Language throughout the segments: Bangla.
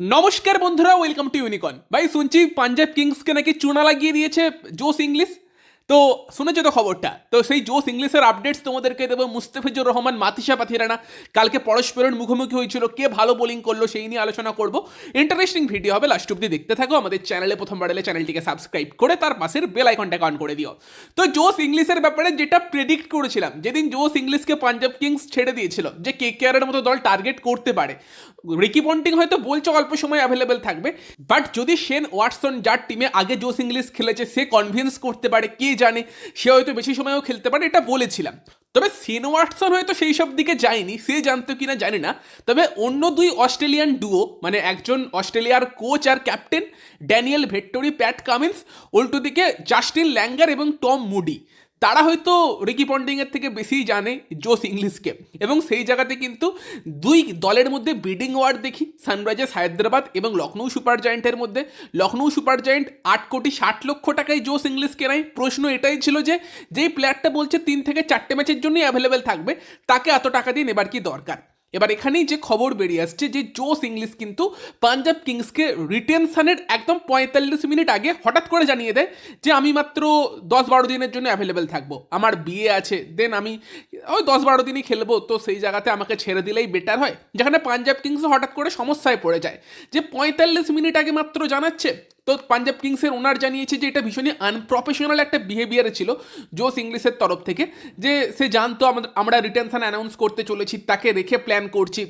নমস্কার বন্ধুরা ওয়েলকাম টু ইউনিকন ভাই, শুনছি পাঞ্জাব কিংসকে নাকি চুনা লাগিয়ে দিয়েছে জোস ইংলিশ তো শুনেছো তো খবরটা? তো সেই জোস ইংলিশের আপডেটস তোমাদেরকে দেবো। মুস্তাফিজুর রহমান মাতিসা পাথিরানা, কালকে পরস্পরের মুখোমুখি হয়েছিল। কে ভালো বোলিং করল সেই নিয়ে আলোচনা করব। ইন্টারেস্টিং ভিডিও হবে লাস্ট অব্দি দেখতে থাকো। আমাদের চ্যানেলে প্রথমবার এলে চ্যানেলটিকে সাবস্ক্রাইব করে তার পাশের বেল আইকনটাকে অন করে দিও। তো জোস ইংলিশের ব্যাপারে যেটা প্রেডিক্ট করেছিলাম, যেদিন জোস ইংলিশকে পাঞ্জাব কিংস ছেড়ে দিয়েছিল, যে কে কে কেয়ারের মতো দল টার্গেট করতে পারে। রিকি পন্টিং হয়তো বলছে অল্প সময় অ্যাভেলেবেল থাকবে বাট যদি শেন ওয়াটসন যার টিমে আগে জোস ইংলিশ খেলেছে, সে কনভিন্স করতে পারে কে জানে, সে হয়তো বেশি সময়ও খেলতে পারে, এটা বলেছিলাম। তবে সেন ওয়াটসন হয়তো সেই সব দিকে যায়নি, সে জানতো কিনা জানি না। তবে অন্য দুই অস্ট্রেলিয়ান ডুও মানে একজন অস্ট্রেলিয়ার কোচ আর captain Daniel Vettori Pat Cummins উল্টো দিকে জাস্টিন ল্যাঙ্গার এবং টম মুডি তারা হয়তো রিকি পন্ডিংয়ের থেকে বেশি জানে জোস ইংলিশকে। এবং সেই জায়গাতে কিন্তু দুই দলের মধ্যে বিডিং ওয়ার দেখি, সানরাইজার্স, হায়দ্রাবাদ এবং লখনৌ সুপার জায়েন্টের মধ্যে। লখনৌ সুপার জায়েন্ট আট কোটি ষাট লক্ষ টাকায় জোস ইংলিশ কেনায়। প্রশ্ন এটাই ছিল যে, যেই প্লেয়ারটা বলছে তিন থেকে চারটে ম্যাচের জন্যই অ্যাভেলেবেল থাকবে, তাকে এত টাকা দিয়ে নেবার কি দরকার? এবার এখানেই যে খবর বেরিয়ে আসছে যে জোস ইংলিশ কিন্তু পাঞ্জাব কিংসকে রিটেনশনের একদম পঁয়তাল্লিশ মিনিট আগে হঠাৎ করে জানিয়ে দেয় যে আমি মাত্র দশ বারো দিনের জন্য অ্যাভেলেবেল থাকব। আমার বিয়ে আছে দেন আমি ওই দশ বারো দিনই খেলব, তো সেই জায়গাতে আমাকে ছেড়ে দিলেই বেটার হয়। যেখানে পাঞ্জাব কিংস হঠাৎ করে সমস্যায় পড়ে যায়। যে পঁয়তাল্লিশ মিনিট আগে মাত্র জানাচ্ছে, তো পাঞ্জাব কিংসের ওনার জানিয়েছে যে এটা ভীষণই আনপ্রফেশনাল একটা বিহেভিয়ার ছিল জোস ইংলিশের তরফ থেকে, যে সে জানতো, আমরা রিটেনশন অ্যানাউন্স করতে চলেছি, তাকে রেখে প্ল্যান করছি।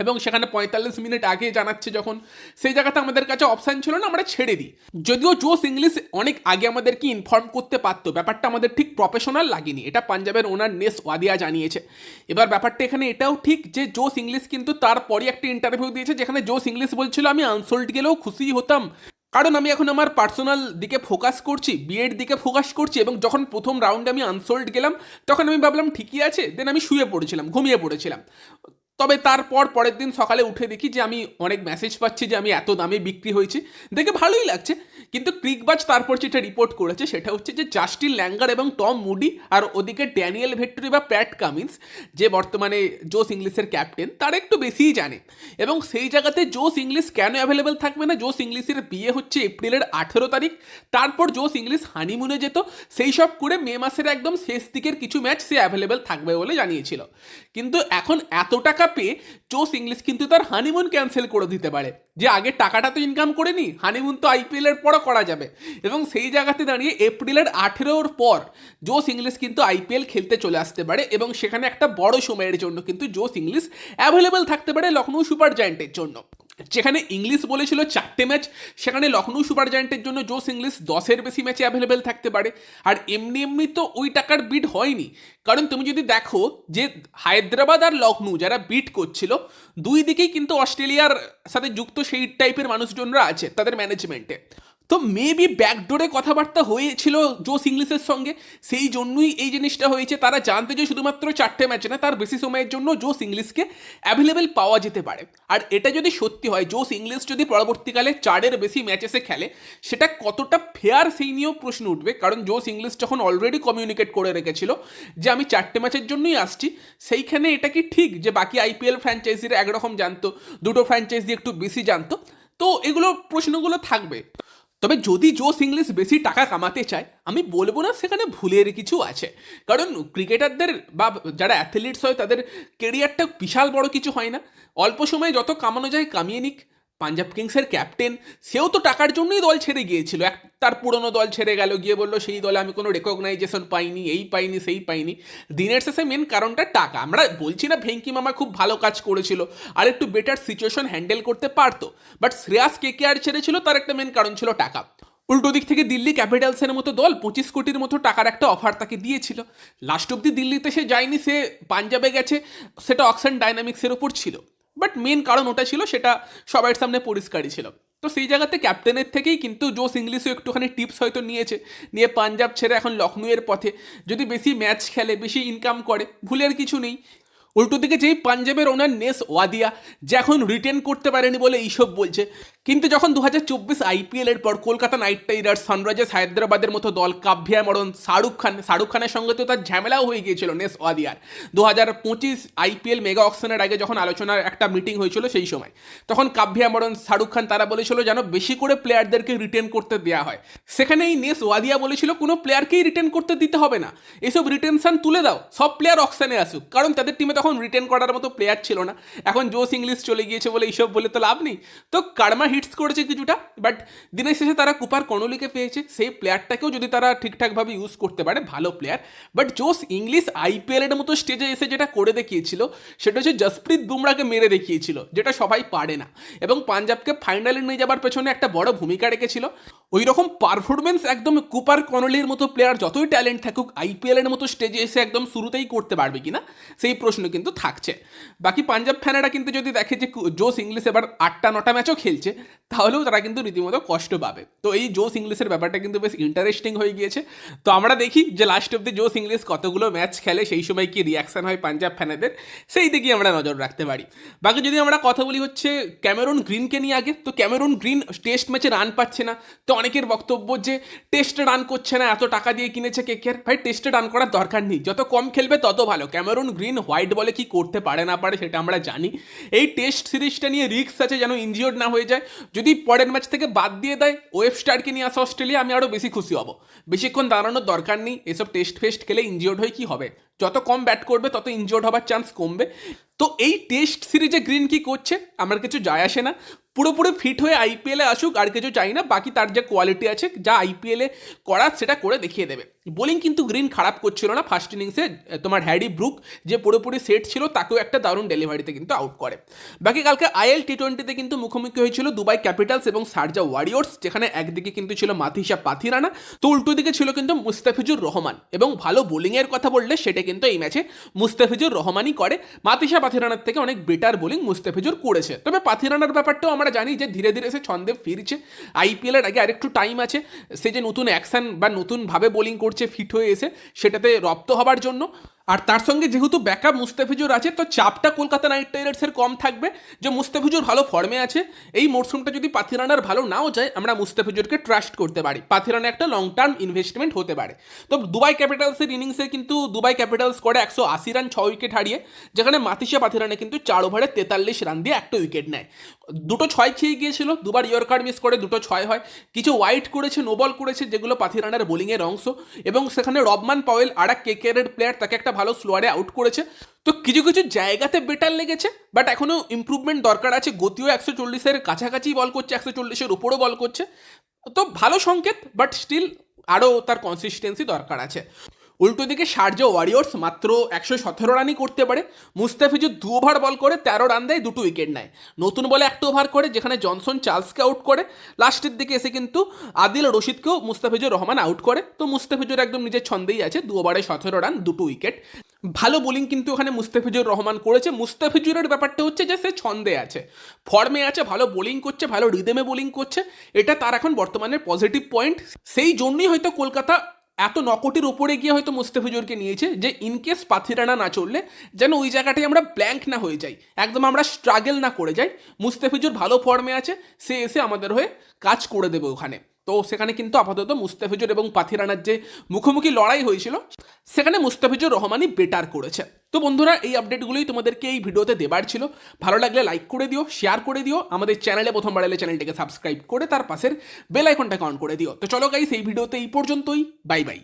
এবং সেখানে পঁয়তাল্লিশ মিনিট আগে জানাচ্ছে যখন। সেই জায়গাতে আমাদের কাছে অপশান ছিল না, আমরা ছেড়ে দিই। যদিও জোস ইংলিশ অনেক আগে আমাদেরকে ইনফর্ম করতে পারতো। ব্যাপারটা আমাদের ঠিক প্রফেশনাল লাগেনি। এটা পাঞ্জাবের ওনার নেস ওয়াদিয়া জানিয়েছে। এবার ব্যাপারটা এখানে এটাও ঠিক যে, জোস ইংলিশ কিন্তু তারপরই একটা ইন্টারভিউ দিয়েছে, যেখানে জোস ইংলিশ বলছিল, আমি আনসোল্ড গেলেও খুশি হতাম। কারণ আমি এখন আমার পার্সোনাল দিকে ফোকাস করছি বিয়ের দিকে ফোকাস করছি, এবং যখন প্রথম রাউন্ডে আমি আনসোল্ড গেলাম, তখন আমি ভাবলাম, ঠিকই আছে। দেন আমি শুয়ে পড়েছিলাম, ঘুমিয়ে পড়েছিলাম। তবে তারপর পরের দিন সকালে উঠে দেখি যে আমি অনেক মেসেজ পাচ্ছি যে আমি এত দামে বিক্রি হয়েছি। দেখে ভালোই লাগছে। কিন্তু ক্রিকবাজ তারপর যেটা রিপোর্ট করেছে সেটা হচ্ছে যে জাস্টিন ল্যাঙ্গার এবং টম মুডি আর ওদিকে ড্যানিয়েল ভেক্টরি বা প্যাট কামিন্স যে বর্তমানে জোস ইংলিশের ক্যাপ্টেন, তারা একটু বেশিই জানে। এবং সেই জায়গাতে জোস ইংলিশ কেন অ্যাভেলেবেল থাকবে না? জোস ইংলিশের বিয়ে হচ্ছে এপ্রিলের আঠেরো তারিখ। তারপর জোস ইংলিশ হানিমুনে যেত। সেই সব করে মে মাসের একদম শেষ দিকের কিছু ম্যাচ সে অ্যাভেলেবেল থাকবে বলে জানিয়েছিল। কিন্তু এখন এত টাকা পেয়ে জোস ইংলিশ কিন্তু তার হানিমুন ক্যান্সেল করে দিতে পারে। যে আগে টাকাটা তো ইনকাম করে নি হানিমুন তো আইপিএলের পরও করা যাবে। এবং সেই জায়গাতে দাঁড়িয়ে এপ্রিলের আঠেরোর পর জোস ইংলিশ কিন্তু আইপিএল খেলতে চলে আসতে পারে এবং সেখানে একটা বড় সময়ের জন্য কিন্তু জোস ইংলিশ অ্যাভেলেবেল থাকতে পারে লখনৌ সুপার জায়েন্টের জন্য। যেখানে ইংলিশ বলেছিল চারটে ম্যাচ, সেখানে লখনৌ সুপার জায়েন্টের জন্য জোস ইংলিশ দশের বেশি ম্যাচে অ্যাভেলেবেল থাকতে পারে। আর এমনি এমনি তো ওই টাকার বিট হয়নি। কারণ তুমি যদি দেখো যে হায়দ্রাবাদ আর লখনৌ যারা বিট করছিল, দুই দিকেই কিন্তু অস্ট্রেলিয়ার সাথে যুক্ত সেই টাইপের মানুষজনরা আছে, তাদের ম্যানেজমেন্টে তো মেবি ব্যাকডোরে কথাবার্তা হয়েছিল জোস ইংলিশের সঙ্গে। সেই জন্যই এই জিনিসটা হয়েছে। তারা জানতে যে শুধুমাত্র চারটে ম্যাচ না, তার বেশি সময়ের জন্য জোস ইংলিশকে অ্যাভেলেবেল পাওয়া যেতে পারে। আর এটা যদি সত্যি হয় জোস ইংলিশ যদি পরবর্তীকালে চারের বেশি ম্যাচেসে খেলে, সেটা কতটা ফেয়ার সেই নিয়েও প্রশ্ন উঠবে। কারণ জোস ইংলিশ যখন অলরেডি কমিউনিকেট করে রেখেছিল যে, আমি চারটে ম্যাচের জন্যই আসছি সেইখানে এটা কি ঠিক যে, বাকি আইপিএল ফ্র্যাঞ্চাইজিরা একরকম জানতো, দুটো ফ্র্যাঞ্চাইজি একটু বেশি জানতো? তো এগুলো প্রশ্নগুলো থাকবে। তবে যদি জোস ইংলিশ বেশি টাকা কামাতে চায়, আমি বলব না সেখানে ভুলের কিছু আছে। কারণ ক্রিকেটারদের বা যারা অ্যাথলিটস হয়, তাদের কেরিয়ারটা বিশাল বড় কিছু হয় না। অল্প সময়ে যত কামানো যায়, কামিয়ে নিক। পাঞ্জাব কিংসের ক্যাপ্টেন, সেও তো টাকার জন্যই দল ছেড়ে গিয়েছিল। এক তার পুরনো দল ছেড়ে গেল, গিয়ে বলল, সেই দলে আমি কোনো রেকগনাইজেশন পাইনি, এই পাইনি, সেই পাইনি। দিনের শেষে মেন কারণটা টাকা। আমরা বলছি না ভেঙ্কি মামা খুব ভালো কাজ করেছিল, আর একটু বেটার সিচুয়েশন হ্যান্ডেল করতে পারতো। বাট শ্রেয়াস কে কে আর ছেড়েছিল, তার একটা মেন কারণ ছিল টাকা। উল্টো দিক থেকে দিল্লি ক্যাপিটালসের মতো দল পঁচিশ কোটির মতো টাকার একটা অফার তাকে দিয়েছিল। লাস্ট অব্দি দিল্লিতে সে যায়নি, সে পাঞ্জাবে গেছে, সেটা অক্সন ডাইনামিক্সের ওপর ছিল। বাট মেন কারণ ওটা ছিল, সেটা সবার সামনে পরিষ্কারই ছিল। তো সেই জায়গাতে ক্যাপ্টেনের থেকেই কিন্তু জোস ইংলিশও একটুখানি টিপস হয়তো নিয়েছে, নিয়ে পাঞ্জাব ছেড়ে এখন লখনউয়ের পথে। যদি বেশি ম্যাচ খেলে, বেশি ইনকাম করে, ভুলের কিছু নেই। উল্টো দিকে যেই পাঞ্জাবের ওনার নেস ওয়াদিয়া যে এখন রিটেন করতে পারেনি বলে এইসব বলছে। কিন্তু যখন দু হাজার চব্বিশ আইপিএল এর পর কলকাতা নাইট রাইডার্স, সানরাইজার্স, হায়দ্রাবাদের মতো দল কাভ্যা মরণ শাহরুখ খান, শাহরুখ খানের সঙ্গে তো তার ঝামেলাও হয়ে গিয়েছিল নেস ওয়াদিয়ার। দু হাজার পঁচিশ আইপিএল মেগা অকশনের আগে যখন আলোচনার একটা মিটিং হয়েছিল সেই সময়, তখন কাভ্যা মরণ শাহরুখ খান তারা বলেছিল যেন বেশি করে প্লেয়ারদেরকে রিটেন করতে দেওয়া হয়। সেখানে এই নেস ওয়াদিয়া বলেছিল কোনো প্লেয়ারকেই রিটেন করতে দিতে হবে না। এসব রিটেনশন তুলে দাও, সব প্লেয়ার অকশনে আসুক। কারণ তাদের টিমে তখন রিটেন করার মতো প্লেয়ার ছিল না। এখন জোস ইংলিশ চলে গিয়েছে বলে এইসব বলে তো লাভ নেই। তো কার্মা হিটস করেছে কিছুটা বাট দিনের শেষে তারা কুপার কনলিকে পেয়েছে, সেই প্লেয়ারটাকেও যদি তারা ঠিকঠাকভাবে ইউজ করতে পারে, ভালো প্লেয়ার বাট জোস ইংলিশ আইপিএলের মতো স্টেজে এসে যেটা করে দেখিয়েছিল, সেটা হচ্ছে জসপ্রীত বুমরাকে মেরে দেখিয়েছিল, যেটা সবাই পারে না। এবং পাঞ্জাবকে ফাইনালে নিয়ে যাবার পেছনে একটা বড় ভূমিকা রেখেছিল। ওই রকম পারফরমেন্স একদম কুপার কনলির মতো প্লেয়ার যতই ট্যালেন্ট থাকুক আইপিএলের মতো স্টেজে এসে একদম শুরুতেই করতে পারবে কিনা, সেই প্রশ্ন কিন্তু থাকছে। বাকি পাঞ্জাব ফ্যানেরা কিন্তু যদি দেখে যে জোস ইংলিশ এবার আটটা, নটা ম্যাচও খেলছে, তাহলেও তারা কিন্তু রীতিমতো কষ্ট পাবে। তো এই জোস ইংলিশের ব্যাপারটা কিন্তু বেশ ইন্টারেস্টিং হয়ে গিয়েছে। তো আমরা দেখি যে লাস্ট অব্দি জোস ইংলিশ কতগুলো ম্যাচ খেলে, সেই সময় কি রিয়াকশন হয় পাঞ্জাব ফ্যানেদের, সেই দিকেই আমরা নজর রাখতে পারি। বাকি যদি আমরা কথা বলি হচ্ছে ক্যামেরন গ্রিনকে নিয়ে আগে, তো ক্যামেরন গ্রিন টেস্ট ম্যাচে রান পাচ্ছে না, তো অনেকের বক্তব্য যে টেস্টে রান করছে না, এত টাকা দিয়ে কিনেছে কে কে ভাই টেস্টে রান করার দরকার নেই। যত কম খেলবে, তত ভালো। ক্যামেরন গ্রিন হোয়াইট বলে কি করতে পারে না পারে, সেটা আমরা জানি। এই টেস্ট সিরিজটা নিয়ে রিস্ক আছে যেন ইনজিওর্ড না হয়ে যায়। যদি পরের ম্যাচ থেকে বাদ দিয়ে দেয়, ওয়েব স্টারকে নিয়ে আসা অস্ট্রেলিয়া, আমি আরও বেশি খুশি হব। বেশিক্ষণ দাঁড়ানোর দরকার নেই। এসব টেস্ট ফেস্ট খেলে ইনজিওর্ড হয়ে কি হবে? যত কম ব্যাট করবে, তত ইনজিওর্ড হবার চান্স কমবে। তো এই টেস্ট সিরিজে গ্রিন কি করছে? আমার কিছু যায় আসে না। পুরোপুরি ফিট হয়ে আইপিএলে আসুক, আর কিছু চাই না, বাকি তার যে কোয়ালিটি আছে, যা আইপিএলে করার, সেটা করে দেখিয়ে দেবে। বোলিং কিন্তু গ্রিন খারাপ করছিল না। ফার্স্ট ইনিংসে তোমার হ্যারি ব্রুক যে পুরোপুরি সেট ছিল, তাকেও একটা দারুণ ডেলিভারিতে কিন্তু আউট করে। বাকি কালকে আইএল টি টোয়েন্টিতে কিন্তু মুখোমুখি হয়েছিল দুবাই ক্যাপিটালস এবং সার্জা ওয়ারিয়র্স যেখানে একদিকে কিন্তু ছিল মাথিসা পাথিরানা। তো উল্টো দিকে ছিল কিন্তু মুস্তাফিজুর রহমান। এবং ভালো বোলিংয়ের কথা বললে সেটা কিন্তু এই ম্যাচে মুস্তাফিজুর রহমানই করে। মাতিসা পাথিরানার থেকে অনেক বেটার বোলিং মুস্তাফিজুর করেছে। তবে পাথিরানার ব্যাপারটাও আমরা জানি যে ধীরে ধীরে সে ছন্দে ফিরছে। আইপিএলের আগে আরেকটু টাইম আছে। সে যে নতুন অ্যাকশন বা নতুনভাবে বোলিং করছে ফিট হয়ে এসে সেটাতে রপ্ত হবার জন্য আর তার সঙ্গে যেহেতু ব্যাকআপ মুস্তাফিজুর আছে, তো চাপটা কলকাতা নাইট রাইডার্সের কম থাকবে। যে মুস্তাফিজুর ভালো ফর্মে আছে, এই মরশুমটা যদি পাথিরানার ভালো নাও যায়, আমরা মুস্তাফিজুরকে ট্রাস্ট করতে পারি। পাথিরানা একটা লং টার্ম ইনভেস্টমেন্ট হতে পারে। তো দুবাই ক্যাপিটালসের ইনিংসে কিন্তু দুবাই ক্যাপিটালস করে একশো আশি রান ছ উইকেট হারিয়ে, যেখানে মাতিসা পাথিরানা কিন্তু চার ওভারে তেতাল্লিশ রান দিয়ে একটা উইকেট নেয়। দুটো ছয় খেয়ে গিয়েছিল, দুবার ইয়র্কার মিস করে দুটো ছয় হয়। কিছু ওয়াইট করেছে নো বল করেছে, যেগুলো পাথিরানার বোলিংয়ের অংশ। এবং সেখানে রবমান পাওয়েল আর এক কেকেরের প্লেয়ার তাকে একটা ভালো স্লোয়ারে আউট করেছে। তো কিছু কিছু জায়গাতে বেটার লেগেছে বাট এখনও ইম্প্রুভমেন্ট দরকার আছে। গতিও একশো চল্লিশের কাছাকাছি বল করছে, একশো চল্লিশের উপরও বল করছে। তো ভালো সংকেত বাট স্টিল আরও তার কনসিস্টেন্সি দরকার আছে। উল্টো দিকে শারজা ওয়ারিয়র্স মাত্র একশো সতেরো রানই করতে পারে। মুস্তাফিজুর দু ওভার বল করে তেরো রান দেয়, দুটো উইকেট নেয়। নতুন বলে একটা ওভার করে, যেখানে জনসন চার্লসকে আউট করে। লাস্টের দিকে এসে কিন্তু আদিল রশিদকেও মুস্তাফিজুর রহমান আউট করে। তো মুস্তাফিজুর একদম নিজের ছন্দেই আছে, দু ওভারে সতেরো রান দুটো উইকেট ভালো বোলিং কিন্তু ওখানে মুস্তাফিজুর রহমান করেছে। মুস্তাফিজুরের ব্যাপারটা হচ্ছে যে সে ছন্দে আছে। ফর্মে আছে, ভালো বোলিং করছে, ভালো রিদেমে বোলিং করছে। এটা তার এখন বর্তমানে পজিটিভ পয়েন্ট সেই জন্যই হয়তো কলকাতা এত নকটির ওপরে গিয়ে হয়তো মুস্তাফিজুরকে নিয়েছে যে ইনকেস পাথিরানা না চললে, যেন ওই জায়গাটাই আমরা ব্ল্যাঙ্ক না হয়ে যাই। একদম আমরা স্ট্রাগল না করে যাই। মুস্তাফিজুর ভালো ফর্মে আছে, সে এসে আমাদের হয়ে কাজ করে দেবে ওখানে। তো সেখানে কিন্তু আপাতত মুস্তাফিজুর এবং পাথিরানার যে মুখোমুখি লড়াই হয়েছিল, সেখানে মুস্তাফিজুর রহমানই বেটার করেছে। তো বন্ধুরা, এই আপডেটগুলোই তোমাদেরকে এই ভিডিওতে দেবার ছিল। ভালো লাগলে লাইক করে দিও শেয়ার করে দিও, আমাদের চ্যানেলে প্রথমবার এলে চ্যানেলটিকে সাবস্ক্রাইব করে তার পাশের বেল আইকনটাকে অন করে দিও। তো চলো গাই সেই ভিডিওতে এই পর্যন্তই। Bye bye